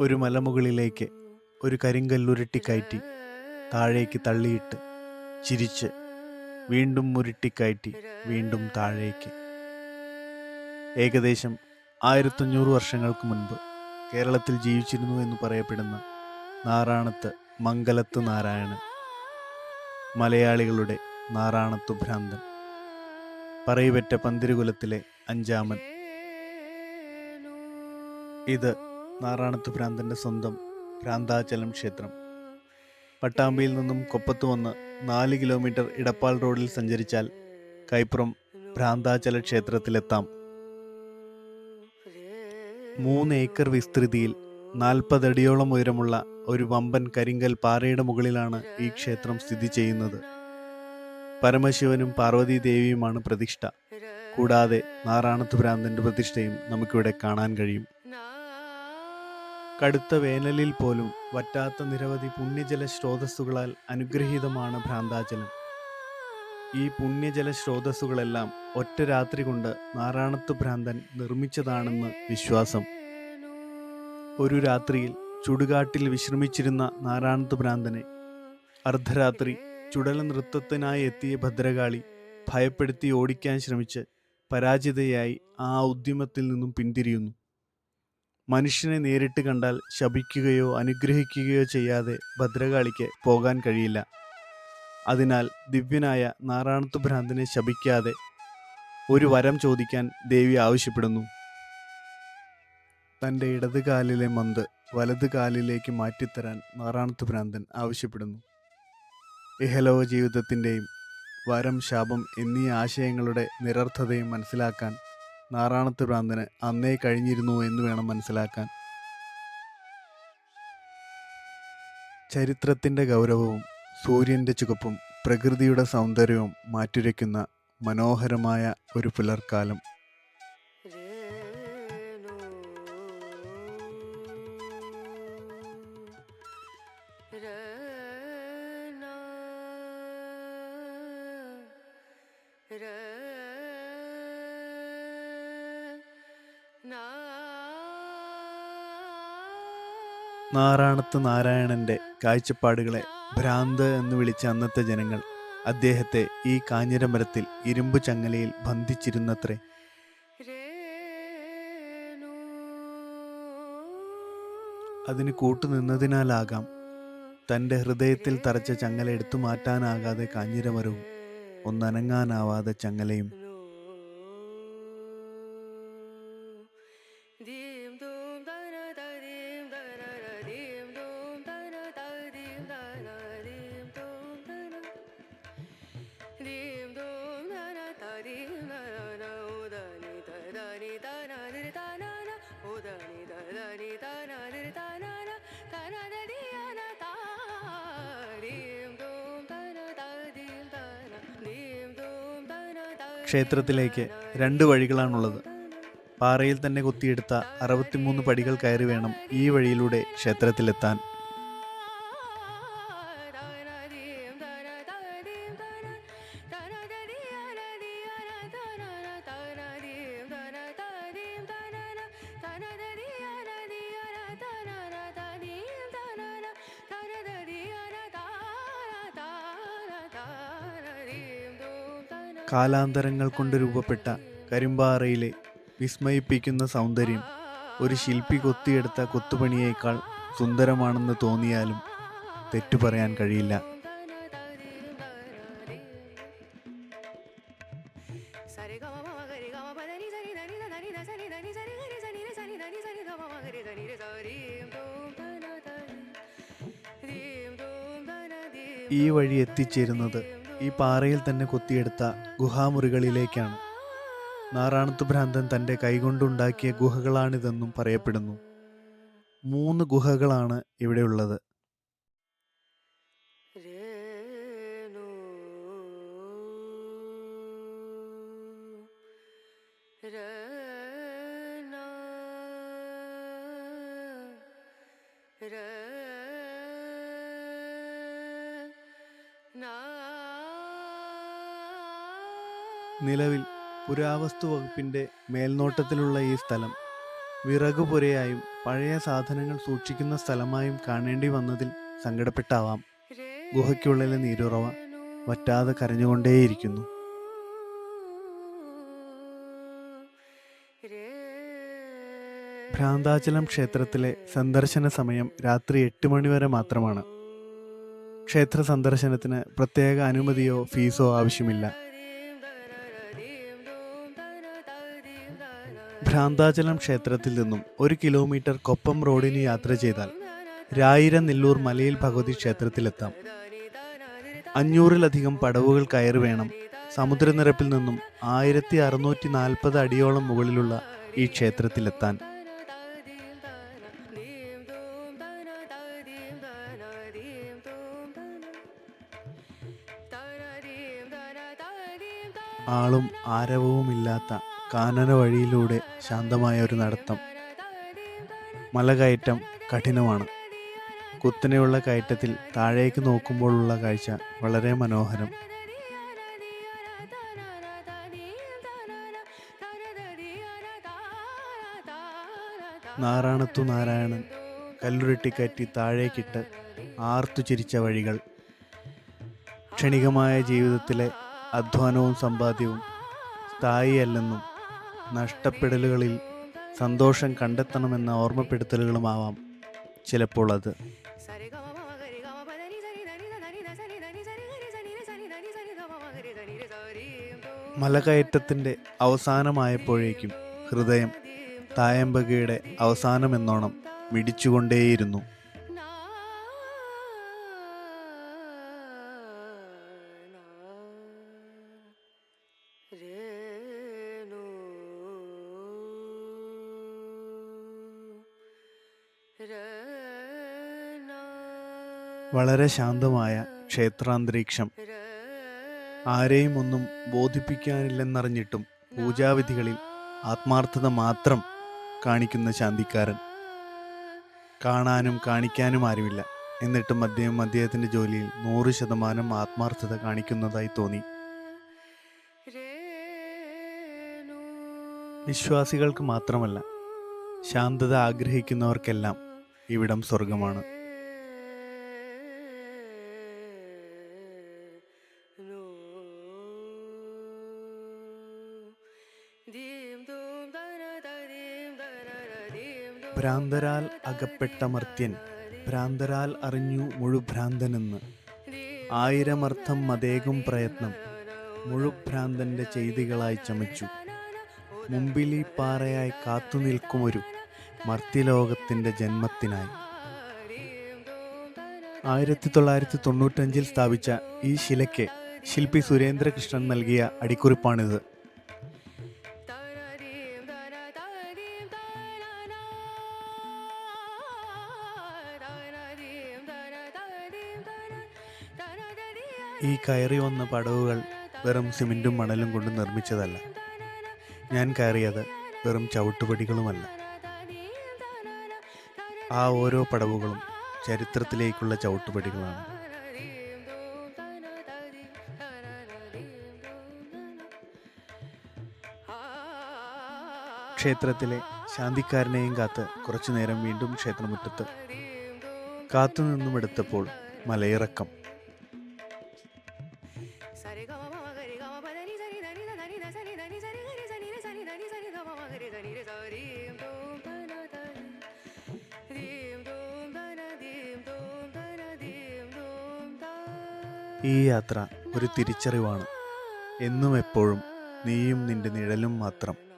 ഒരു മലമുകളിലേക്ക് ഒരു കരിങ്കല്ലുരുട്ടി കയറ്റി താഴേക്ക് തള്ളിയിട്ട് ചിരിച്ച് വീണ്ടും ഉരുട്ടിക്കയറ്റി വീണ്ടും താഴേക്ക്. ഏകദേശം ആയിരത്തഞ്ഞൂറ് വർഷങ്ങൾക്ക് മുൻപ് കേരളത്തിൽ ജീവിച്ചിരുന്നു എന്ന് പറയപ്പെടുന്ന നാറാണത്ത് മംഗലത്ത് നാരായണൻ. മലയാളികളുടെ നാറാണത്തു ഭ്രാന്തൻ പറയിപെറ്റ പന്തിരുകുലത്തിലെ അഞ്ചാമൻ. ഇത് നാറാണത്ത് ഭ്രാന്തന്റെ സ്വന്തം ഭ്രാന്താചലം ക്ഷേത്രം. പട്ടാമ്പിയിൽ നിന്നും കൊപ്പത്ത് വന്ന് നാല് കിലോമീറ്റർ ഇടപ്പാൾ റോഡിൽ സഞ്ചരിച്ചാൽ കൈപ്പുറം ഭ്രാന്താചല ക്ഷേത്രത്തിലെത്താം. മൂന്ന് ഏക്കർ വിസ്തൃതിയിൽ നാൽപ്പതടിയോളം ഉയരമുള്ള ഒരു വമ്പൻ കരിങ്കൽ പാറയുടെ മുകളിലാണ് ഈ ക്ഷേത്രം സ്ഥിതി ചെയ്യുന്നത്. പരമശിവനും പാർവതി ദേവിയുമാണ് പ്രതിഷ്ഠ. കൂടാതെ നാറാണത്ത് ഭ്രാന്തന്റെ പ്രതിഷ്ഠയും നമുക്കിവിടെ കാണാൻ കഴിയും. കടുത്ത വേനലിൽ പോലും വറ്റാത്ത നിരവധി പുണ്യജല സ്രോതസ്സുകളാൽ അനുഗ്രഹീതമാണ് ഭ്രാന്താചലം. ഈ പുണ്യജല സ്രോതസ്സുകളെല്ലാം ഒറ്റ രാത്രി കൊണ്ട് നാറാണത്ത് ഭ്രാന്തൻ നിർമ്മിച്ചതാണെന്ന് വിശ്വാസം. ഒരു രാത്രിയിൽ ചുടുകാട്ടിൽ വിശ്രമിച്ചിരുന്ന നാരായണത്ത് ഭ്രാന്തനെ. അർദ്ധരാത്രി ചുടല നൃത്തത്തിനായി എത്തിയ ഭദ്രകാളി ഭയപ്പെടുത്തി ഓടിക്കാൻ ശ്രമിച്ച് പരാജിതയായി ആ ഉദ്യമത്തിൽ നിന്നും പിന്തിരിയുന്നു. മനുഷ്യനെ നേരിട്ട് കണ്ടാൽ ശപിക്കുകയോ അനുഗ്രഹിക്കുകയോ ചെയ്യാതെ ഭദ്രകാളിക്ക് പോകാൻ കഴിയില്ല. അതിനാൽ ദിവ്യനായ നാരായണത്ത് ഭ്രാന്തനെ ശപിക്കാതെ ഒരു വരം ചോദിക്കാൻ ദേവി ആവശ്യപ്പെടുന്നു. തന്റെ ഇടത് കാലിലെ മന്ത് വലത് കാലിലേക്ക് മാറ്റിത്തരാൻ നാറാണത്ത് ഭ്രാന്തൻ ആവശ്യപ്പെടുന്നു. ഇഹലോക ജീവിതത്തിന്റെയും വരം ശാപം എന്നീ ആശയങ്ങളുടെ നിരർത്ഥതയും മനസ്സിലാക്കാൻ നാറാണത്ത് ഭ്രാന്തന് അന്നേ കഴിഞ്ഞിരുന്നു എന്ന് വേണം മനസ്സിലാക്കാൻ. ചരിത്രത്തിന്റെ ഗൗരവവും സൂര്യന്റെ ചുവപ്പും പ്രകൃതിയുടെ സൗന്ദര്യവും മാറ്റുരയ്ക്കുന്ന മനോഹരമായ ഒരു പുലർക്കാലം. നാറാണത്ത് നാരായണന്റെ കാഴ്ചപ്പാടുകളെ ഭ്രാന്ത് എന്ന് വിളിച്ച അന്നത്തെ ജനങ്ങൾ അദ്ദേഹത്തെ ഈ കാഞ്ഞിരമരത്തിൽ ഇരുമ്പു ചങ്ങലയിൽ ബന്ധിച്ചിരുന്നത്രേ. അതിന് കൂട്ടുനിന്നതിനാലാകാം തന്റെ ഹൃദയത്തിൽ തറച്ച ചങ്ങല എടുത്തു മാറ്റാനാകാതെ കാഞ്ഞിരമരവും ഒന്നനങ്ങാനാവാതെ ചങ്ങലയും ക്ഷേത്രത്തിലേക്ക് രണ്ട് വഴികളാണുള്ളത്. പാറയിൽ തന്നെ കൊത്തിയെടുത്ത അറുപത്തിമൂന്ന് പടികൾ കയറി വേണം ഈ വഴിയിലൂടെ ക്ഷേത്രത്തിലെത്താൻ. കാലാന്തരങ്ങൾ കൊണ്ട് രൂപപ്പെട്ട കരിമ്പാറയിലെ വിസ്മയിപ്പിക്കുന്ന സൗന്ദര്യം ഒരു ശില്പി കൊത്തിയെടുത്ത കൊത്തുപണിയേക്കാൾ സുന്ദരമാണെന്ന് തോന്നിയാലും തെറ്റു പറയാൻ കഴിയില്ല. ഈ വഴി എത്തിച്ചേരുന്നത് ഈ പാറയിൽ തന്നെ കൊത്തിയെടുത്ത ഗുഹാമുറികളിലേക്കാണ്. നാറാണത്ത് ഭ്രാന്തൻ തന്റെ കൈകൊണ്ടുണ്ടാക്കിയ ഗുഹകളാണിതെന്നും പറയപ്പെടുന്നു. മൂന്ന് ഗുഹകളാണ് ഇവിടെയുള്ളത്. നിലവിൽ പുരാവസ്തു വകുപ്പിന്റെ മേൽനോട്ടത്തിലുള്ള ഈ സ്ഥലം വിറകുപുരയായും പഴയ സാധനങ്ങൾ സൂക്ഷിക്കുന്ന സ്ഥലമായും കാണേണ്ടി വന്നതിൽ സങ്കടപ്പെട്ടാവാം. ഗുഹയ്ക്കുള്ളിലെ നീരുറവ വറ്റാതെ കരഞ്ഞുകൊണ്ടേയിരിക്കുന്നു. ഭ്രാന്താചലം ക്ഷേത്രത്തിലെ സന്ദർശന സമയം രാത്രി എട്ട് മണിവരെ മാത്രമാണ്. ക്ഷേത്ര സന്ദർശനത്തിന് പ്രത്യേക അനുമതിയോ ഫീസോ ആവശ്യമില്ല. ഭ്രാന്താചലം ക്ഷേത്രത്തിൽ നിന്നും ഒരു കിലോമീറ്റർ കൊപ്പം റോഡിന് യാത്ര ചെയ്താൽ രായിര നെല്ലൂർ മലയിൽ ഭഗവതി ക്ഷേത്രത്തിലെത്താം. അഞ്ഞൂറിലധികം പടവുകൾ കയറി വേണം. സമുദ്രനിരപ്പിൽ നിന്നും ആയിരത്തി അറുന്നൂറ്റി നാൽപ്പത് അടിയോളം മുകളിലുള്ള ഈ ക്ഷേത്രത്തിലെത്താൻ. ആളും ആരവവുമില്ലാത്ത കാനന വഴിയിലൂടെ ശാന്തമായ ഒരു നടത്തം. മലകയറ്റം കഠിനമാണ്. കുത്തനെയുള്ള കയറ്റത്തിൽ താഴേക്ക് നോക്കുമ്പോഴുള്ള കാഴ്ച വളരെ മനോഹരം. നാരായണത്തു നാരായണൻ കല്ലുരുട്ടിക്കറ്റി താഴേക്കിട്ട് ആർത്തു ചിരിച്ച വഴികൾ. ക്ഷണികമായ ജീവിതത്തിലെ അധ്വാനവും സമ്പാദ്യവും സ്ഥായിയല്ലെന്നും നഷ്ടപ്പെടലുകളിൽ സന്തോഷം കണ്ടെത്തണമെന്ന ഓർമ്മപ്പെടുത്തലുകളുമാവാം ചിലപ്പോൾ അത്. മലകയറ്റത്തിന്റെ അവസാനമായപ്പോഴേക്കും ഹൃദയം തായമ്പകയുടെ അവസാനമെന്നോണം മിടിച്ചുകൊണ്ടേയിരുന്നു. വളരെ ശാന്തമായ ക്ഷേത്രാന്തരീക്ഷം. ആരെയും ഒന്നും ബോധിപ്പിക്കാനില്ലെന്നറിഞ്ഞിട്ടും പൂജാവിധികളിൽ ആത്മാർത്ഥത മാത്രം കാണിക്കുന്ന ശാന്തിക്കാരൻ. കാണാനും കാണിക്കാനും ആരുമില്ല. എന്നിട്ടും അദ്ദേഹം അദ്ദേഹത്തിന്റെ ജോലിയിൽ നൂറ് ശതമാനം ആത്മാർത്ഥത കാണിക്കുന്നതായി തോന്നി. വിശ്വാസികൾക്ക് മാത്രമല്ല ശാന്തത ആഗ്രഹിക്കുന്നവർക്കെല്ലാം ഇവിടം സ്വർഗമാണ് ഭ്രാന്തരാൽ അകപ്പെട്ട മർത്യൻ ഭ്രാന്തരാൽ അറിഞ്ഞു മുഴുഭ്രാന്തനെന്ന്. ആയിരമർത്ഥം മതേകും പ്രയത്നം മുഴുഭ്രാന്തന്റെ ചെയ്തികളായി ചമച്ചു. മുമ്പിലി പാറയായി കാത്തുനിൽക്കുമൊരു മർത്യലോകത്തിന്റെ ജന്മത്തിനായി. ആയിരത്തി തൊള്ളായിരത്തി തൊണ്ണൂറ്റഞ്ചിൽ സ്ഥാപിച്ച ഈ ശിലയ്ക്ക് ശില്പി സുരേന്ദ്രകൃഷ്ണൻ നൽകിയ അടിക്കുറിപ്പാണിത്. കയറി വന്ന പടവുകൾ വെറും സിമെന്റും മണലും കൊണ്ട് നിർമ്മിച്ചതല്ല. ഞാൻ കയറിയത് വെറും ചവിട്ടുപടികളുമല്ല. ആ ഓരോ പടവുകളും ചരിത്രത്തിലേക്കുള്ള ചവിട്ടുപടികളാണ്. ക്ഷേത്രത്തിലെ ശാന്തിക്കാരനെയും കാത്ത് കുറച്ചു നേരം വീണ്ടും ക്ഷേത്രമുറ്റത്ത്. കാത്തുനിന്നും എടുത്തപ്പോൾ മലയിറക്കം. ഈ യാത്ര ഒരു തിരിച്ചറിവാണ്. എന്നും എപ്പോഴും നീയും നിന്റെ നിഴലും മാത്രം.